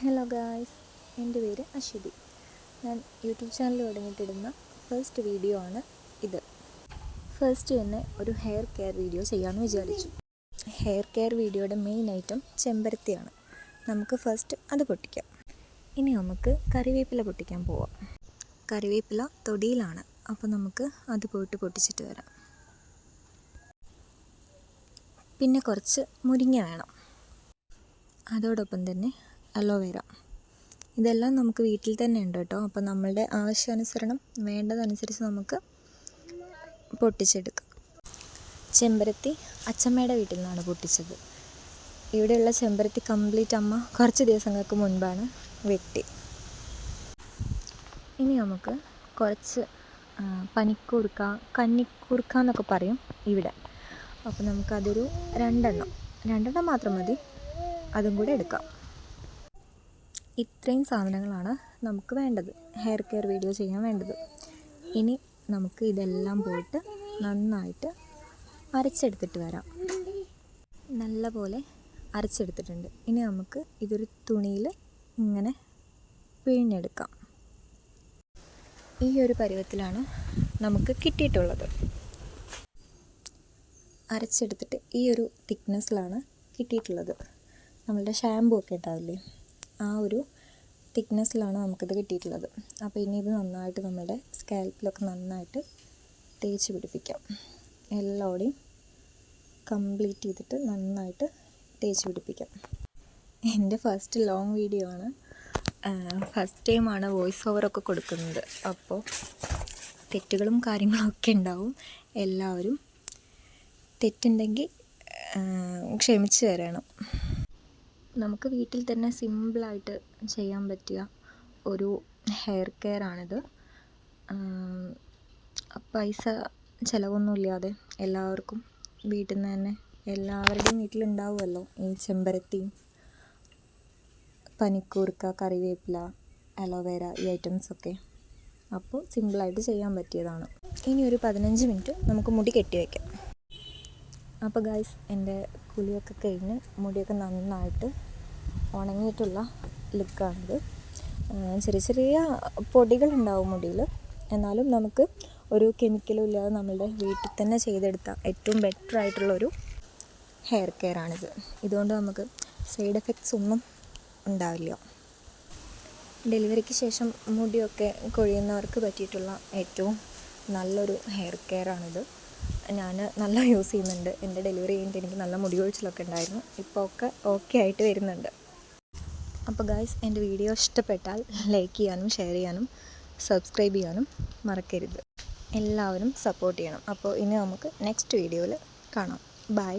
Hello guys എന്റെ പേര് അശ്വതി. ഞാൻ യൂട്യൂബ് ചാനൽ തുടങ്ങിയിട്ടിടുന്ന ഫസ്റ്റ് വീഡിയോ ആണ് ഇത്. ഫസ്റ്റ് തന്നെ ഒരു ഹെയർ കെയർ വീഡിയോ ചെയ്യാമെന്ന് വിചാരിച്ചു. ഹെയർ കെയർ വീഡിയോയുടെ മെയിൻ ഐറ്റം ചെമ്പരത്തിയാണ്. നമുക്ക് ഫസ്റ്റ് അത് പൊട്ടിക്കാം. ഇനി നമുക്ക് കറിവേപ്പില പൊട്ടിക്കാൻ പോവാം. കറിവേപ്പില തൊടിയിലാണ്. അപ്പോൾ നമുക്ക് അത് പോയിട്ട് പൊട്ടിച്ചിട്ട് വരാം. പിന്നെ കുറച്ച് മുരിങ്ങ വേണം. അതോടൊപ്പം തന്നെ അലോവേര ഇതെല്ലാം നമുക്ക് വീട്ടിൽ തന്നെ ഉണ്ട് കേട്ടോ. അപ്പോൾ നമ്മളുടെ ആവശ്യാനുസരണം വേണ്ടതനുസരിച്ച് നമുക്ക് പൊട്ടിച്ചെടുക്കാം. ചെമ്പരത്തി അച്ചമ്മയുടെ വീട്ടിൽ നിന്നാണ് പൊട്ടിച്ചത്. ഇവിടെയുള്ള ചെമ്പരത്തി കംപ്ലീറ്റ് അമ്മ കുറച്ച് ദിവസങ്ങൾക്ക് മുൻപാണ് വെട്ടി. ഇനി നമുക്ക് കുറച്ച് പനിക്കൂർക്ക കന്നിക്കൂർക്ക എന്നൊക്കെ പറയും ഇവിടെ. അപ്പോൾ നമുക്കതൊരു രണ്ടെണ്ണം. രണ്ടെണ്ണം മാത്രം മതി. അതും കൂടെ എടുക്കാം. ഇത്രയും സാധനങ്ങളാണ് നമുക്ക് വേണ്ടത്. ഹെയർ കെയർ വീഡിയോ ചെയ്യാൻ വേണ്ടത്. ഇനി നമുക്ക് ഇതെല്ലാം പോയിട്ട് നന്നായിട്ട് അരച്ചെടുത്തിട്ട് വരാം. നല്ലപോലെ അരച്ചെടുത്തിട്ടുണ്ട്. ഇനി നമുക്ക് ഇതൊരു തുണിയിൽ ഇങ്ങനെ പിഴിഞ്ഞെടുക്കാം ഈ ഒരു പരുവത്തിലാണ് നമുക്ക് കിട്ടിയിട്ടുള്ളത്. അരച്ചെടുത്തിട്ട് ഈ ഒരു തിക്നെസ്സിലാണ് കിട്ടിയിട്ടുള്ളത്. നമ്മളുടെ ഷാമ്പു ഒക്കെ ഉണ്ടാവില്ലേ ആ ഒരു തിക്നെസ്സിലാണ് നമുക്കിത് കിട്ടിയിട്ടുള്ളത്. അപ്പോൾ ഇനി ഇത് നന്നായിട്ട് നമ്മുടെ സ്കാൽപ്പിലൊക്കെ നന്നായിട്ട് തേച്ച് പിടിപ്പിക്കാം. എല്ലാവിടെയും കംപ്ലീറ്റ് ചെയ്തിട്ട് നന്നായിട്ട് തേച്ച് പിടിപ്പിക്കാം. എന്റെ ഫസ്റ്റ് ലോങ് വീഡിയോ ആണ്. ഫസ്റ്റ് ടൈമാണ് വോയിസ് ഓവറൊക്കെ കൊടുക്കുന്നത്. അപ്പോൾ തെറ്റുകളും കാര്യങ്ങളും ഒക്കെ ഉണ്ടാവും. എല്ലാവരും തെറ്റുണ്ടെങ്കിൽ ക്ഷമിച്ച് തരണം നമുക്ക് വീട്ടിൽ തന്നെ സിമ്പിളായിട്ട് ചെയ്യാൻ പറ്റിയ ഒരു ഹെയർ കെയർ ആണിത്. പൈസ ചിലവൊന്നുമില്ലാതെ എല്ലാവർക്കും വീട്ടിൽ നിന്ന് തന്നെ എല്ലാവരുടെയും വീട്ടിലുണ്ടാവുമല്ലോ ഈ ചെമ്പരത്തിയും പനിക്കൂർക്ക കറിവേപ്പില അലോവേര ഈ ഐറ്റംസൊക്കെ അപ്പോൾ സിമ്പിളായിട്ട് ചെയ്യാൻ പറ്റിയതാണ്. ഇനി ഒരു പതിനഞ്ച് മിനിറ്റ് നമുക്ക് മുടി കെട്ടി വയ്ക്കാം അപ്പോൾ ഗായ്സ് എന്റെ കുളിയൊക്കെ കഴിഞ്ഞ് മുടിയൊക്കെ നന്നായിട്ട് ഉണങ്ങിയിട്ടുള്ള ലുക്കാണിത്. ചെറിയ ചെറിയ പൊടികളുണ്ടാവും മുടിയിൽ എന്നാലും നമുക്ക് ഒരു കെമിക്കലും ഇല്ലാതെ നമ്മളുടെ വീട്ടിൽ തന്നെ ചെയ്തെടുത്ത ഏറ്റവും ബെറ്റർ ആയിട്ടുള്ളൊരു ഹെയർ കെയർ ആണിത്. ഇതുകൊണ്ട് നമുക്ക് സൈഡ് എഫക്ട്സ് ഒന്നും ഉണ്ടാവില്ല. ഡെലിവറിക്ക് ശേഷം മുടിയൊക്കെ കൊഴിയുന്നവർക്ക് പറ്റിയിട്ടുള്ള ഏറ്റവും നല്ലൊരു ഹെയർ കെയർ ആണിത്. ഞാൻ നല്ല യൂസ് ചെയ്യുന്നുണ്ട്. എന്റെ ഡെലിവറി കഴിഞ്ഞിട്ട് എനിക്ക് നല്ല മുടി കൊഴിച്ചിലൊക്കെ ഉണ്ടായിരുന്നു. ഇപ്പോൾ ഒക്കെ ഓക്കെ ആയിട്ട് വരുന്നുണ്ട്. അപ്പോൾ ഗായ്സ് എന്റെ വീഡിയോ ഇഷ്ടപ്പെട്ടാൽ ലൈക്ക് ചെയ്യാനും ഷെയർ ചെയ്യാനും സബ്സ്ക്രൈബ് ചെയ്യാനും മറക്കരുത്. എല്ലാവരും സപ്പോർട്ട് ചെയ്യണം. അപ്പോൾ ഇനി നമുക്ക് നെക്സ്റ്റ് വീഡിയോയിൽ കാണാം. ബൈ